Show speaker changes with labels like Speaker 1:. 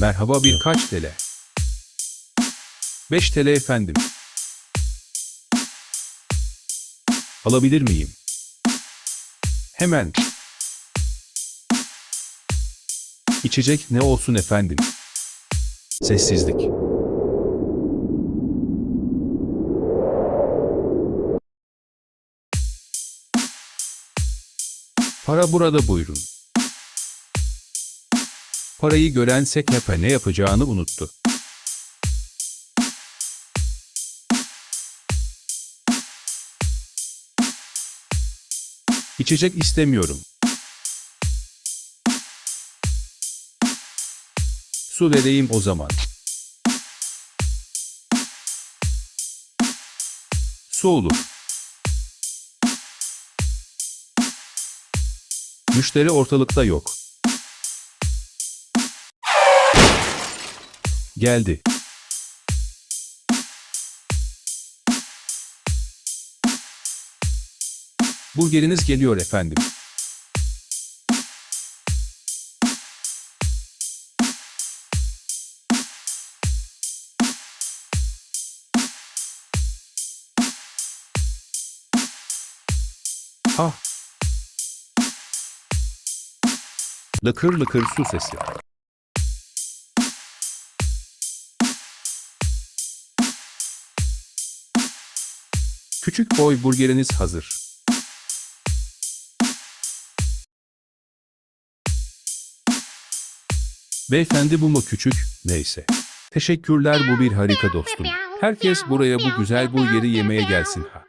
Speaker 1: Merhaba birkaç TL. 5 TL efendim. Alabilir miyim? Hemen. İçecek ne olsun efendim? Sessizlik. Para burada buyurun. Parayı gören Seknepe ne yapacağını unuttu. İçecek istemiyorum. Su vereyim o zaman. Su olur. Müşteri ortalıkta yok. Geldi. Burgeriniz geliyor efendim. Ha. Lıkır lıkır su sesi. Küçük boy burgeriniz hazır. Beyefendi bu mu küçük? Neyse. Teşekkürler bu bir harika dostum. Herkes buraya bu güzel burgeri yemeye gelsin ha.